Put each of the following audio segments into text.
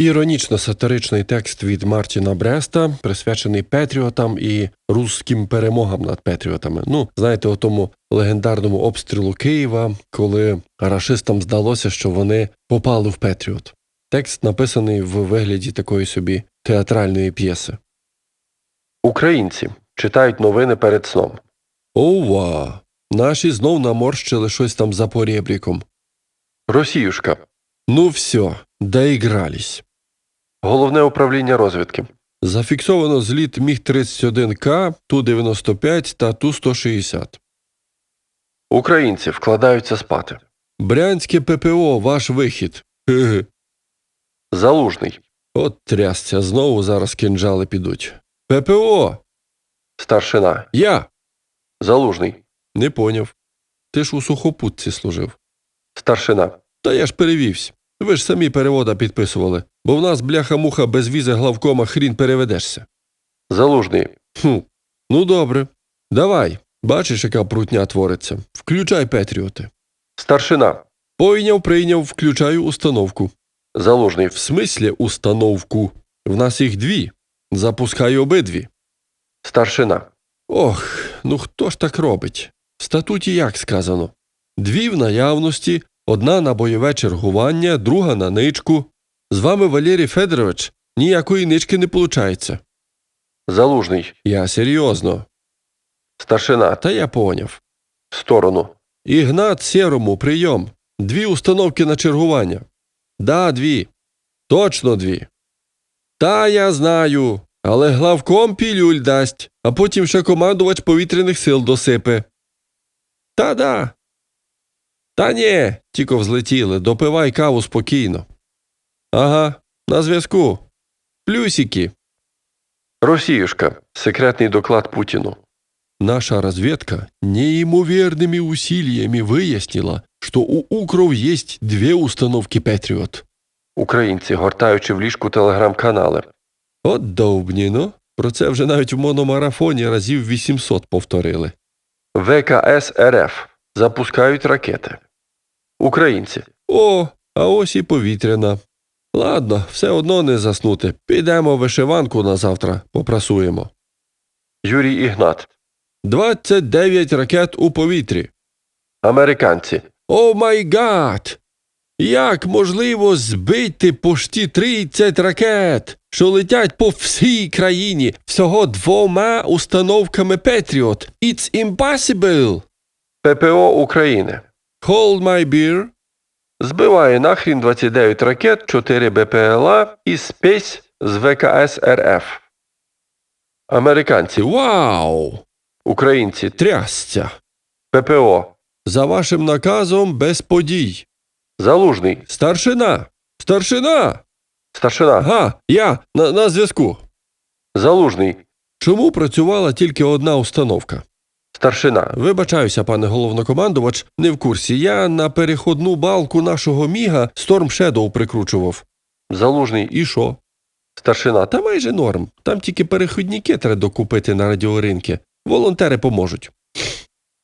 Іронічно-сатиричний текст від Мартіна Бреста, присвячений Петріотам і русським перемогам над Петріотами. Ну, знаєте, у тому легендарному обстрілу Києва, коли рашистам здалося, що вони попали в Петріот. Текст написаний в вигляді такої собі театральної п'єси. Українці читають новини перед сном. Ова! Наші знов наморщили щось там за порєбріком. Росіюшка. Ну все, доігрались. Головне управління розвідки. Зафіксовано зліт Міг-31К, Ту-95 та Ту-160. Українці вкладаються спати. Брянське ППО, ваш вихід. Ге-ге. Залужний. От трясця, знову зараз кинджали підуть. ППО. Старшина. Я. Залужний. Не поняв. Ти ж у сухопутці служив. Старшина. Та я ж перевівся. Ви ж самі перевода підписували, бо в нас бляха-муха без візи главкома хрін переведешся. Залужний. Хм. Ну добре. Давай. Бачиш, яка прутня твориться. Включай Петріоти. Старшина. Пойняв, прийняв, включаю установку. Залужний. В смислі установку. В нас їх дві. Запускай обидві. Старшина. Ох, ну хто ж так робить? В статуті як сказано? Дві в наявності, одна на бойове чергування, друга на ничку. З вами Валерій Федорович ніякої нички не получається. Залужний. Я серйозно. Старшина. Та я поняв. В сторону. Ігнат Сєрому, прийом. Дві установки на чергування. Да, дві. Точно дві. Та я знаю. Але главком пілюль дасть, а потім ще командувач повітряних сил досипе. Та да. Та ні, тільки взлетіли, допивай каву спокійно. Ага, на зв'язку. Плюсики. Росіюшка. Секретний доклад Путіну. Наша разведка неимоверными усилиями выяснила, что у Укров есть две установки Петріот. Українці, гортаючи в ліжку телеграм-канали. От довбні, ну. Про це вже навіть в мономарафоні разів 800 повторили. ВКС РФ. Запускають ракети. Українці. О, а ось і повітряна. Ладно, все одно не заснути. Підемо вишиванку на завтра, попрасуємо. Юрій Ігнат. 29 ракет у повітрі. Американці. О май гад! Як можливо збити почти 30 ракет, що летять по всій країні всього двома установками Patriot? It's impossible! ППО України. Hold my beer. Збиває нахрін 29 ракет, 4 БПЛА і спесь з ВКС РФ. Американці. Вау! Українці. Трясця. ППО. За вашим наказом без подій. Залужний. Старшина. Старшина. Старшина. Ага, я на, на зв'язку. Залужний. Чому працювала тільки одна установка? Старшина. Вибачаюся, пане головнокомандувач, не в курсі. Я на переходну балку нашого міга Storm Shadow прикручував. Залужний. І що? Старшина. Та майже норм. Там тільки переходники треба докупити на радіоринки. Волонтери поможуть.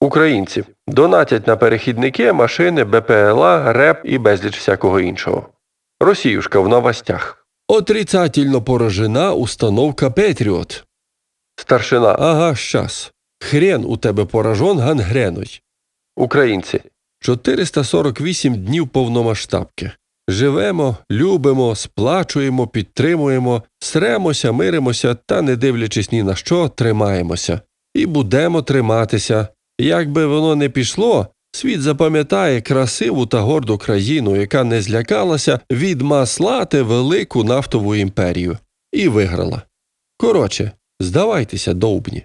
Українці донатять на перехідники, машини, БПЛА, РЕП і безліч всякого іншого. Росіюшка в новостях. Отрицательно поражена установка Петріот. Старшина. Ага, щас. Хрен у тебе поражон гангреною. Українці. 448 днів повномасштабки. Живемо, любимо, сплачуємо, підтримуємо, сремося, миримося та, не дивлячись ні на що, тримаємося. І будемо триматися. Як би воно не пішло, світ запам'ятає красиву та горду країну, яка не злякалася відмаслати велику нафтову імперію. І виграла. Коротше, здавайтеся, довбні.